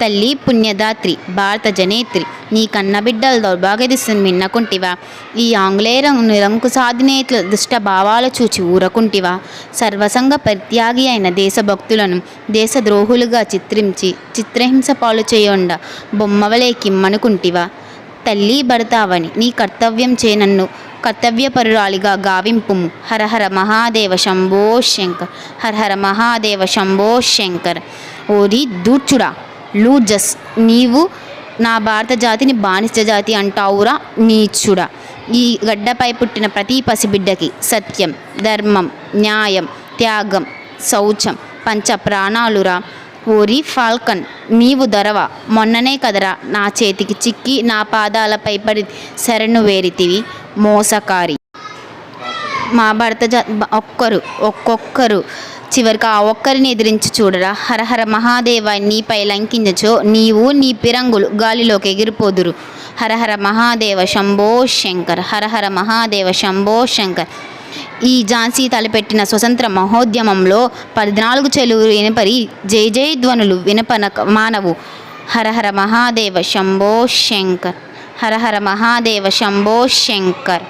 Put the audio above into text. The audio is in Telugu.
తల్లి పుణ్యదాత్రి భారత జనేత్రి నీ కన్నబిడ్డల దౌర్భాగ్యదిశను మిన్నకుంటివా? ఈ ఆంగ్లేయ నిరంకుశాధినేతుల దుష్ట భావాలు చూచి ఊరకుంటివా? సర్వసంగ పరిత్యాగి అయిన దేశభక్తులను దేశద్రోహులుగా చిత్రించి చిత్రహింస పాలు చేయండ బొమ్మవలే కిమ్మనుకుంటివా? తల్లి భర్తావని నీ కర్తవ్యం చేనన్ను కర్తవ్యపరురాలిగా గావింపుము. హరహర మహాదేవ శంభో శంకర్ హరహర మహాదేవ శంభో శంకర్. ఓరి దూర్చుడా! లూజస్ నీవు నా భారత జాతిని బానిస జాతి అంటావురా నీచుడా ఈ గడ్డపై పుట్టిన ప్రతి పసిబిడ్డకి సత్యం ధర్మం న్యాయం త్యాగం శౌచం పంచ ప్రాణాలురా. ఓరి ఫాల్కన్ నీవు దొరవ మొన్ననే కదరా నా చేతికి చిక్కి నా పాదాలపై పడి శరణు వేరితివి మోసకారి. మా భర్త జ ఒక్కరు ఒక్కొక్కరు. చివరికి ఆ ఒక్కరిని ఎదిరించి చూడరా. హరహర మహాదేవ నీపై లంకించచో. నీవు నీ పిరంగులు గాలిలోకి ఎగిరిపోదురు. హరహర మహాదేవ శంభో శంకర్. హరహర మహాదేవ శంభో శంకర్. ఈ ఝాన్సీ తలపెట్టిన స్వతంత్ర మహోద్యమంలో పద్నాలుగు చెలువు వినపరి జై జై ధ్వనులు వినపన మానవు. హరహర మహాదేవ శంభో శంకర్. హరహర మహాదేవ శంభో శంకర్.